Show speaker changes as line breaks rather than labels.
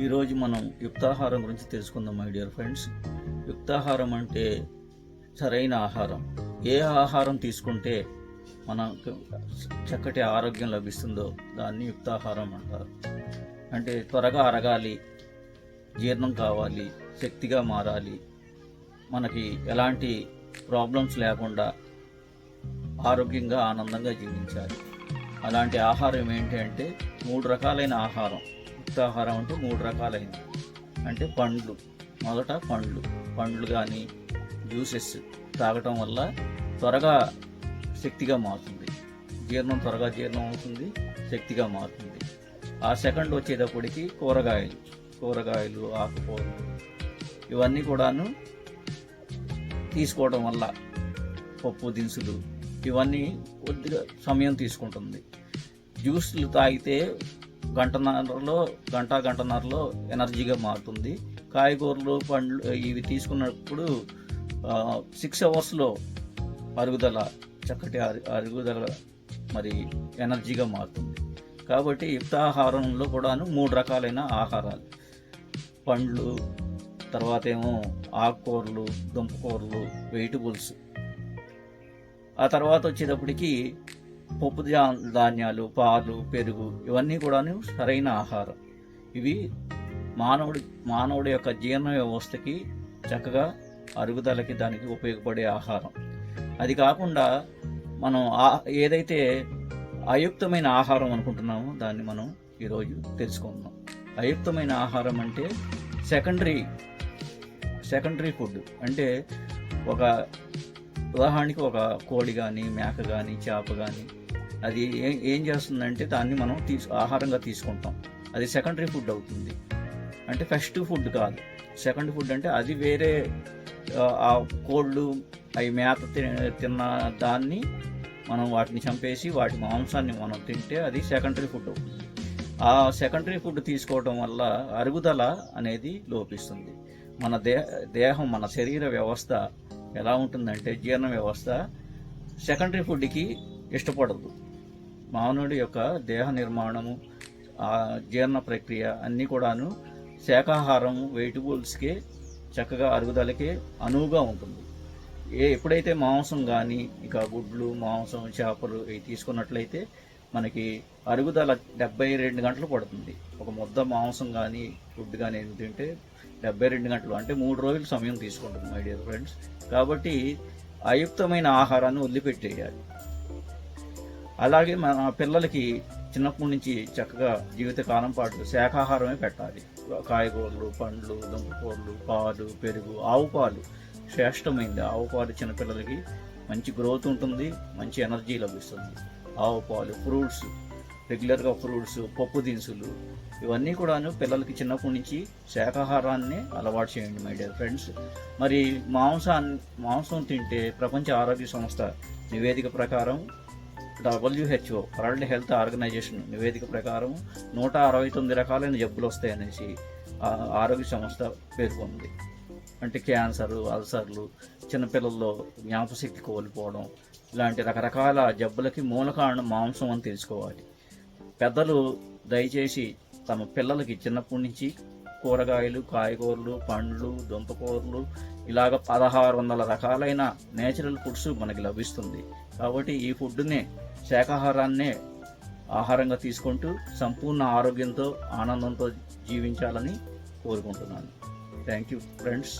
ఈరోజు మనం యుక్తాహారం గురించి తెలుసుకుందాం మై డియర్ ఫ్రెండ్స్ యుక్తాహారం అంటే సరైన ఆహారం. ఏ ఆహారం తీసుకుంటే మనకు చక్కటి ఆరోగ్యం లభిస్తుందో దాన్ని యుక్తాహారం అంటారు. అంటే త్వరగా అరగాలి జీర్ణం కావాలి శక్తిగా మారాలి. మనకి ఎలాంటి ప్రాబ్లమ్స్ లేకుండా ఆరోగ్యంగా ఆనందంగా జీవించాలి. అలాంటి ఆహారం ఏంటి అంటే మూడు రకాలైన ఆహారం. పౌష్టికాహారం అంటే మూడు రకాలైనవి అంటే పండ్లు. మొదట పండ్లు. పండ్లు కానీ జ్యూసెస్ తాగటం వల్ల త్వరగా శక్తిగా మారుతుంది. జీర్ణం త్వరగా జీర్ణం అవుతుంది శక్తిగా మారుతుంది. ఆ సెకండ్ వచ్చేటప్పటికి కూరగాయలు. కూరగాయలు ఆకుకూరలు ఇవన్నీ కూడాను తీసుకోవడం వల్ల పప్పు దినుసులు ఇవన్నీ కొద్దిగా సమయం తీసుకుంటుంది. జ్యూస్లు తాగితే గంటన్నరలో గంట గంటన్నరలో ఎనర్జీగా మారుతుంది. కాయగూరలు పండ్లు ఇవి తీసుకున్నప్పుడు సిక్స్ అవర్స్లో అరుగుదల చక్కటి అరుగుదల మరి ఎనర్జీగా మారుతుంది. కాబట్టి యుక్తాహారంలో కూడాను మూడు రకాలైన ఆహారాలు. పండ్లు తర్వాత ఏమో ఆకుకూరలు దుంపకూరలు వెజిటబుల్స్. ఆ తర్వాత వచ్చేటప్పటికి పప్పు ధాన్యాలు పాలు పెరుగు ఇవన్నీ కూడా సరైన ఆహారం. ఇవి మానవుడి మానవుడి యొక్క జీర్ణ వ్యవస్థకి చక్కగా అరుగుదలకి దానికి ఉపయోగపడే ఆహారం. అది కాకుండా మనం ఏదైతే అయుక్తమైన ఆహారం అనుకుంటున్నామో దాన్ని మనం ఈరోజు తెలుసుకుందాం. అయుక్తమైన ఆహారం అంటే సెకండరీ సెకండరీ ఫుడ్ అంటే ఒక ఉదాహరణకి ఒక కోడి కానీ మేక కానీ చేప కానీ అది ఏం ఏం చేస్తుందంటే దాన్ని మనం తీసు ఆహారంగా తీసుకుంటాం. అది సెకండరీ ఫుడ్ అవుతుంది. అంటే ఫస్ట్ ఫుడ్ కాదు. సెకండ్ ఫుడ్ అంటే అది వేరే ఆ, కోళ్ళు అవి మేత తి- తిన్న దాన్ని మనం వాటిని చంపేసి వాటి మాంసాన్ని మనం తింటే అది సెకండరీ ఫుడ్ అవుతుంది. ఆ సెకండరీ ఫుడ్ తీసుకోవడం వల్ల అరుగుదల అనేది లోపిస్తుంది. మన దే దేహం మన శరీర వ్యవస్థ ఎలా ఉంటుందంటే జీర్ణ వ్యవస్థ సెకండరీ ఫుడ్కి ఇష్టపడదు. మానవుడి యొక్క దేహ నిర్మాణము జీర్ణ ప్రక్రియ అన్నీ కూడాను శాకాహారం వెజిటబుల్స్కే చక్కగా అరుగుదలకే అనువుగా ఉంటుంది. ఏ ఎప్పుడైతే మాంసం కానీ ఇక గుడ్లు మాంసం చేపలు ఇవి తీసుకున్నట్లయితే మనకి అరుగుదల డెబ్బై రెండు గంటలు పడుతుంది. ఒక ముద్ద మాంసం కానీ ఫుడ్ కానీ తింటే డెబ్బై రెండు గంటలు అంటే మూడు రోజులు సమయం తీసుకుంటుంది మై డియర్ ఫ్రెండ్స్ కాబట్టి అయుక్తమైన ఆహారాన్ని వదిలిపెట్టేయాలి. అలాగే మన పిల్లలకి చిన్నప్పటి నుంచి చక్కగా జీవితకాలం పాటు శాఖాహారమే పెట్టాలి. కాయగూరలు పండ్లు దుంపకూరలు పాలు పెరుగు ఆవు పాలు. శ్రేష్టమైంది. ఆవు పాలు చిన్నపిల్లలకి మంచి గ్రోత్ ఉంటుంది మంచి ఎనర్జీ లభిస్తుంది. ఆవు పాలు ఫ్రూట్స్ రెగ్యులర్గా ఫ్రూట్స్ పప్పు దినుసులు ఇవన్నీ కూడాను పిల్లలకి చిన్నప్పటి నుంచి శాకాహారాన్ని అలవాటు చేయండి మై డియర్ ఫ్రెండ్స్. మరి మాంసాన్ని మాంసం తింటే ప్రపంచ ఆరోగ్య సంస్థ నివేదిక ప్రకారం డబ్ల్యూహెచ్ఓ వరల్డ్ హెల్త్ ఆర్గనైజేషన్ నివేదిక ప్రకారం నూట అరవై తొమ్మిది రకాలైన జబ్బులు వస్తాయనేసి ఆరోగ్య సంస్థ పేర్కొంది అంటే క్యాన్సర్ అల్సర్లు చిన్నపిల్లల్లో జ్ఞాపశక్తి కోల్పోవడం ఇలాంటి రకరకాల జబ్బులకి మూల కారణం మాంసం అని తెలుసుకోవాలి. పెద్దలు దయచేసి తమ పిల్లలకి చిన్నప్పటి నుంచి కూరగాయలు కాయగూరలు పండ్లు దుంపకూరలు ఇలాగ పదహారు వందల రకాలైన నేచురల్ ఫుడ్స్ మనకి లభిస్తుంది. కాబట్టి ఈ ఫుడ్నే శాకాహారాన్నే ఆహారంగా తీసుకుంటూ సంపూర్ణ ఆరోగ్యంతో ఆనందంతో జీవించాలని కోరుకుంటున్నాను. Thank you friends.